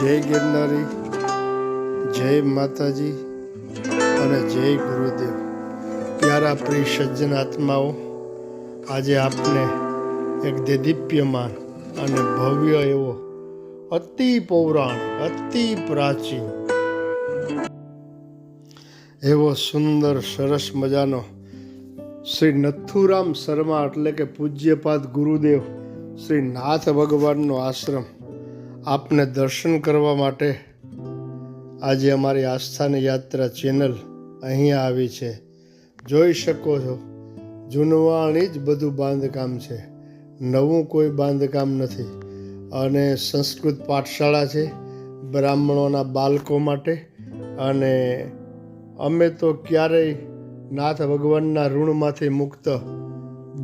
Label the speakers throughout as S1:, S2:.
S1: જય ગિરનારી, જય માતાજી અને જય ગુરુદેવ. પ્યારા પ્રિય સજ્જન આત્માઓ, આજે આપને એક દેદીપ્યમાન અને ભવ્ય એવો અતિ પૌરાણિક અતિ પ્રાચીન, એવો સુંદર, સરસ મજાનો શ્રી નથુરામ શર્મા એટલે કે પૂજ્યપાદ ગુરુદેવ શ્રી નાથ ભગવાનનો આશ્રમ આપને દર્શન કરવા માટે આજે અમારી આસ્થાની યાત્રા ચેનલ અહીંયા આવી છે. જોઈ શકો છો, જૂનવાણી જ બધું બાંધકામ છે. નવું કોઈ બાંધકામ નથી. અને સંસ્કૃત પાઠશાળા છે બ્રાહ્મણોના બાળકો માટે. અને અમે તો ક્યારેય નાથ ભગવાનના ઋણમાંથી મુક્ત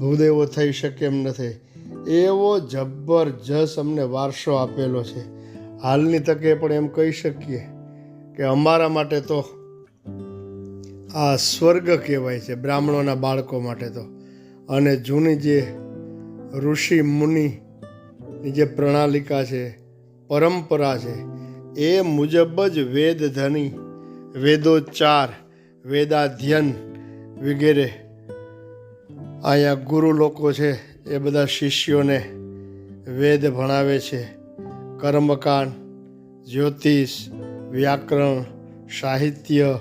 S1: ભૂદેવો થઈ શકે એમ નથી. એવો જબરજસ્ત અમને વારસો આપેલો છે. હાલની તકે પણ એમ કહી શકીએ કે અમારા માટે તો આ સ્વર્ગ કહેવાય છે, બ્રાહ્મણોના બાળકો માટે તો. અને જૂની જે ઋષિ મુનિની જે પ્રણાલિકા છે, પરંપરા છે, એ મુજબ જ વેદધની વેદોચ્ચાર, વેદાધ્યન વગેરે અહીંયા ગુરુ લોકો છે, એ બધા શિષ્યોને વેદ ભણાવે છે. કર્મકાંડ, જ્યોતિષ, વ્યાકરણ, સાહિત્ય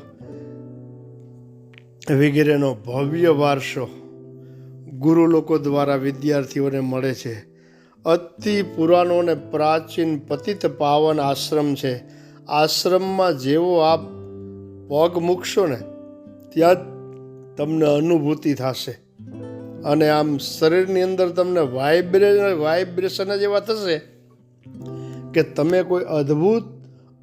S1: વગેરેનો ભવ્ય વારસો ગુરુ લોકો દ્વારા વિદ્યાર્થીઓને મળે છે. અતિ પુરાણો અને પ્રાચીન પતિત પાવન આશ્રમ છે. આશ્રમમાં જેવો આપ પગ મૂકશો ને, ત્યાં તમને અનુભૂતિ થશે. અને આમ શરીરની અંદર તમને વાઇબ્રે વાઇબ્રેશન જ એવા થશે કે તમે કોઈ અદ્ભુત,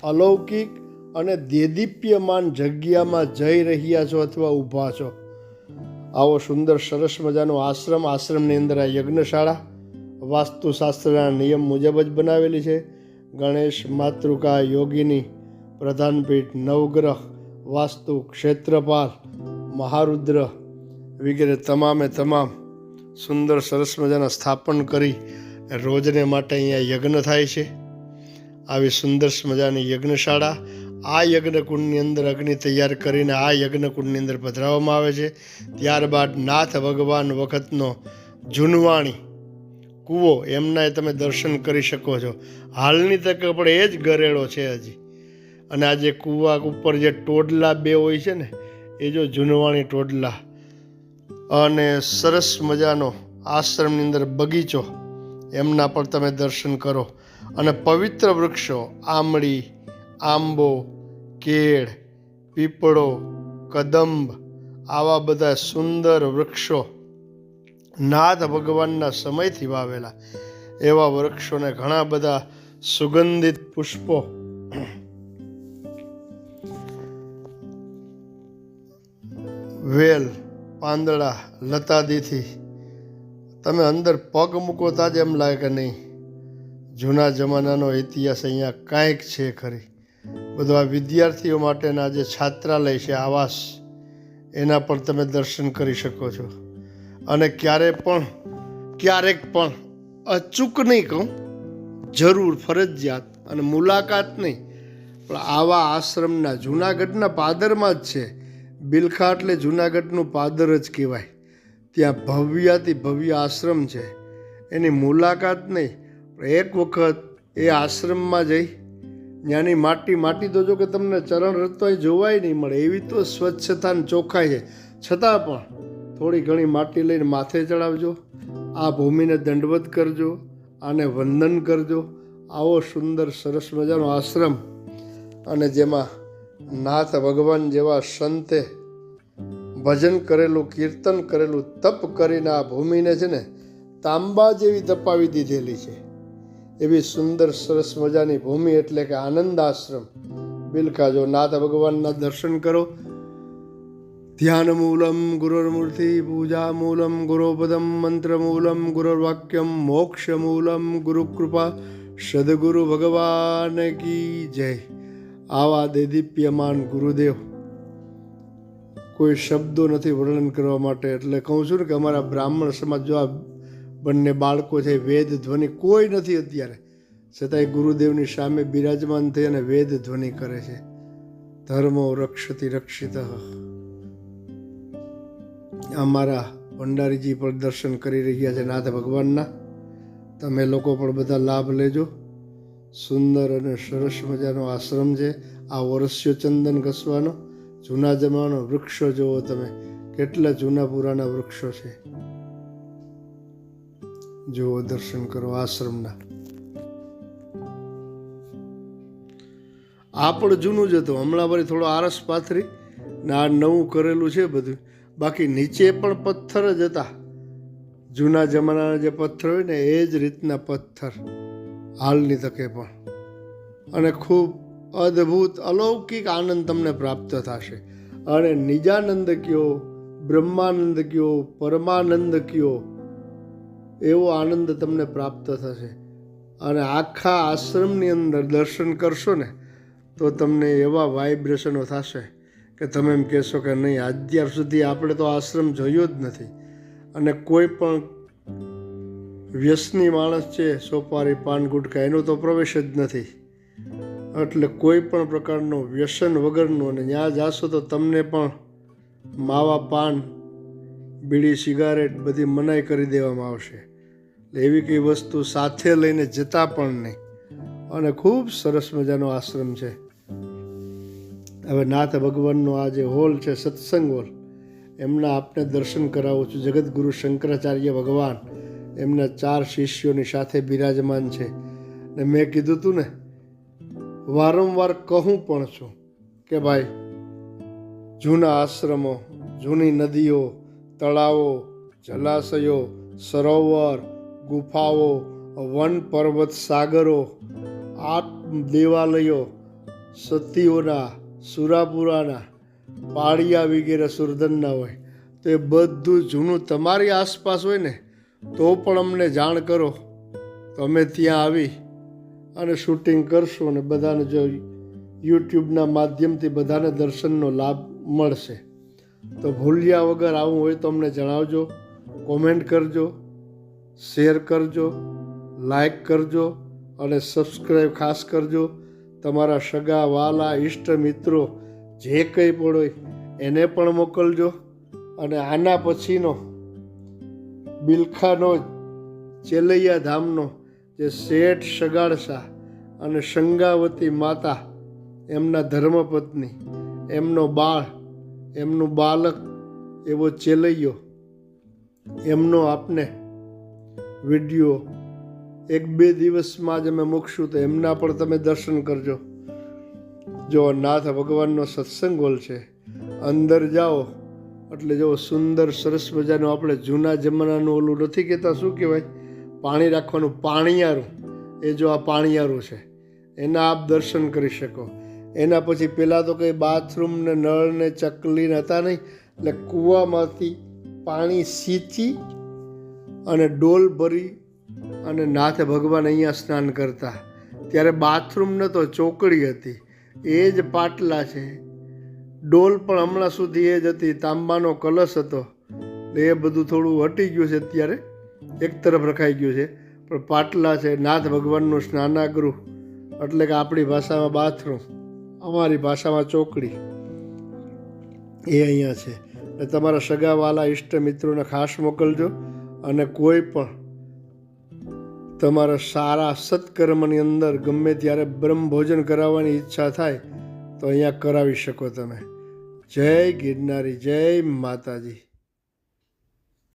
S1: અલૌકિક અને દેદીપ્યમાન જગ્યામાં જઈ રહ્યા છો અથવા ઊભા છો. આવો સુંદર, સરસ મજાનો આશ્રમ, આશ્રમની અંદર આ યજ્ઞશાળા વાસ્તુશાસ્ત્રના નિયમ મુજબ જ બનાવેલી છે. ગણેશ માતૃકા યોગીની પ્રધાનપીઠ નવગ્રહ વાસ્તુ ક્ષેત્રપાલ મહારુદ્ર વગેરે તમામે તમામ સુંદર સરસ મજાના સ્થાપન કરી રોજને માટે અહીંયા યજ્ઞ થાય છે. આવી સુંદર મજાની યજ્ઞશાળા આ યજ્ઞકુંડની અંદર અગ્નિ તૈયાર કરીને આ યજ્ઞકુંડની અંદર પધરાવવામાં આવે છે. ત્યારબાદ નાથ ભગવાન વખતનો જૂનવાણી કૂવો એમના તમે દર્શન કરી શકો છો. હાલની તકે પણ એ જ ગરેડો છે હજી. અને આ જે કૂવા ઉપર જે ટોડલા બે હોય છે ને, એ જો જૂનવાણી ટોડલા અને સરસ મજાનો આશ્રમની અંદર બગીચો, એમના પર તમે દર્શન કરો. અને પવિત્ર વૃક્ષો, આમળી, આંબો, કેળ, પીપળો, કદંબ, આવા બધા સુંદર વૃક્ષો નાથ ભગવાનના સમયથી વાવેલા. એવા વૃક્ષોને ઘણા બધા સુગંધિત પુષ્પો વેલ પાંદડા લતાદીથી તમે અંદર પગ મૂકો તાજ એમ લાગે કે નહીં. જૂના જમાનાનો ઇતિહાસ અહીંયા કાંઈક છે ખરી. બધું આ વિદ્યાર્થીઓ માટેના જે છાત્રાલય છે, આવાસ, એના પણ તમે દર્શન કરી શકો છો. અને ક્યારે પણ, ક્યારેક પણ અચૂક નહીં કહું, જરૂર ફરજિયાત અને મુલાકાત નહીં. પણ આવા આશ્રમના જૂનાગઢના પાદરમાં જ છે. બિલખા એટલે જૂનાગઢનું પાદર જ કહેવાય. ત્યાં ભવ્યાથી ભવ્ય આશ્રમ છે. એની મુલાકાત નહીં એક વખત એ આશ્રમમાં જઈ. ત્યાંની માટી માટી તો જો કે તમને ચરણ રચતો જોવાય નહીં મળે, એવી તો સ્વચ્છતા ને ચોખ્ખાઈ છે. છતાં પણ થોડી ઘણી માટી લઈને માથે ચડાવજો, આ ભૂમિને દંડવત કરજો, આને વંદન કરજો. આવો સુંદર સરસ મજાનો આશ્રમ. અને જેમાં નાથ ભગવાન જેવા સંતે ભજન કરેલું, કીર્તન કરેલું, તપ કરીને આ ભૂમિને છે ને તાંબા જેવી તપાવી દીધેલી છે. એવી સુંદર, સરસ મજાની ભૂમિ એટલે કે આનંદ આશ્રમ બિલકા જો નાથ ભગવાનના દર્શન કરો ધ્યાન મૂલમ ગુરુર્મૂર્તિ પૂજા મૂલમ ગુરુપદમ મંત્ર મૂલમ ગુરુર્વાક્યમ મોક્ષ મૂલમ ગુરુકૃપા, સદગુરુ ભગવાન કી જય. આવા દેદીપ્યમાન ગુરુદેવ. કોઈ શબ્દો નથી વર્ણન કરવા માટે. એટલે કહું છું ને કે અમારા બ્રાહ્મણ સમાજ જો આ બંને બાળકો છે, વેદ ધ્વનિ કોઈ નથી અત્યારે. છતાંય ગુરુદેવની સામે બિરાજમાન થઈ અને વેદ ધ્વનિ કરે છે. ધર્મો રક્ષતી રક્ષિત. અમારા ભંડારીજી પણ દર્શન કરી રહ્યા છે નાથ ભગવાનના. તમે લોકો પણ બધા લાભ લેજો. સુંદર અને સરસ મજાનો આશ્રમ છે. આ વર્ષ્યો ચંદન ઘસવાનો, જૂના જમાનો વૃક્ષો જુઓ તમે. કેટલા જૂના પુરાના વૃક્ષો છે. જુઓ, દર્શન કરો આશ્રમના. આ પણ જૂનું જ હતું. હમણાં વળી થોડો આરસ પાથરી ને આ નવું કરેલું છે બધું. બાકી નીચે પણ પથ્થર જ હતા. જૂના જમાનાના જે પથ્થર હોય ને, એ જ રીતના પથ્થર. હાલની તકે પણ. અને ખૂબ અદ્ભુત, અલૌકિક આનંદ તમને પ્રાપ્ત થશે. અને નિજાનંદ કયો બ્રહ્માનંદ કયો પરમાનંદ કયો એવો આનંદ તમને પ્રાપ્ત થશે. અને આખા આશ્રમની અંદર દર્શન કરશો ને, તો તમને એવા વાઇબ્રેશનો થશે કે તમે એમ કહેશો કે નહીં, અત્યાર સુધી આપણે તો આશ્રમ જોયો જ નથી. અને કોઈ પણ વ્યસની માણસ છે, સોપારી પાન ગુટકા એનો તો પ્રવેશ જ નથી. એટલે કોઈ પણ પ્રકારનો વ્યસન વગરનું અને ત્યાં જાશો તો તમને પણ માવા પાન, બીડી, સિગારેટ બધી મનાઈ કરી દેવામાં આવશે. એવી કઈ વસ્તુ સાથે લઈને જતા પણ નહીં. અને ખૂબ સરસ મજાનો આશ્રમ છે. હવે નાથ ભગવાનનો આ જે હોલ છે, સત્સંગ હોલ, એમના આપને દર્શન કરાવું છું. જગતગુરુ શંકરાચાર્ય ભગવાન એમના ચાર શિષ્યોની સાથે બિરાજમાન છે. ને મેં કીધું તું ને, વારંવાર કહું પણ છું કે ભાઈ, જૂના આશ્રમો, જૂની નદીઓ, તળાવો, જલાશયો, સરોવર, ગુફાઓ, વન પર્વત સાગરો આ દેવાલયો સતીઓના, સુરાપુરાના, પાળિયા વગેરે સુરધનના હોય, તો એ બધું જૂનું તમારી આસપાસ હોય ને તો પણ અમને જાણ કરો. તો અમે ત્યાં આવી અને શૂટિંગ કરશું અને બધાને જો યુટ્યુબના માધ્યમથી બધાને દર્શનનો લાભ મળશે. તો ભૂલ્યા વગર આવું હોય તો અમને જણાવજો, કોમેન્ટ કરજો, શેર કરજો, લાઈક કરજો અને સબસ્ક્રાઈબ ખાસ કરજો. તમારા સગા, વાલા, ઈષ્ટ મિત્રો જે કંઈ પણ હોય એને પણ મોકલજો અને આના પછીનો બિલખાનો ચેલૈયા ધામનો જે શેઠ સગાડસા અને શંગાવતી માતા, એમના ધર્મપત્ની, એમનો બાળ, એમનું બાલક, એવો ચેલૈયો, એમનો આપને વીડિયો એક બે દિવસમાં જ અમે મૂકશું તો એમના પણ તમે દર્શન કરજો. જો નાથ ભગવાનનો સત્સંગ હોલ છે, અંદર જાઓ. એટલે જો સુંદર સરસ મજાનું આપણે જૂના જમાનાનું ઓલું નથી કહેતા, શું કહેવાય? પાણી રાખવાનું પાણીયારું. એ જો આ પાણીયારું છે, એના આપ દર્શન કરી શકો. એના પછી પહેલાં તો કંઈ બાથરૂમ ને નળ ને ચકલી ને હતા નહીં, એટલે કૂવામાંથી પાણી સીંચી અને ડોલ ભરી અને નાથે ભગવાન અહીંયા સ્નાન કરતા. ત્યારે બાથરૂમ તો ચોકડી હતી. એ જ પાટલા છે ડોલ પણ હમણાં સુધી એ જ હતી, તાંબાનો કલશ હતો. એ બધું થોડું હટી ગયું છે અત્યારે. એક તરફ રખાઈ ગયું છે. પણ પાટલા છે, નાથ ભગવાનનું સ્નાનાગૃહ. એટલે કે આપણી ભાષામાં બાથરૂમ. અમારી ભાષામાં ચોકડી. એ અહીંયા છે. એટલે તમારા સગાવાલા ઈષ્ટ મિત્રોને ખાસ મોકલજો. અને કોઈ પણ તમારા સારા સત્કર્મની અંદર ગમે ત્યારે બ્રહ્મ ભોજન કરાવવાની ઈચ્છા થાય, તો અહીંયા કરાવી શકો તમે. જય ગિરનારી જય માતાજી.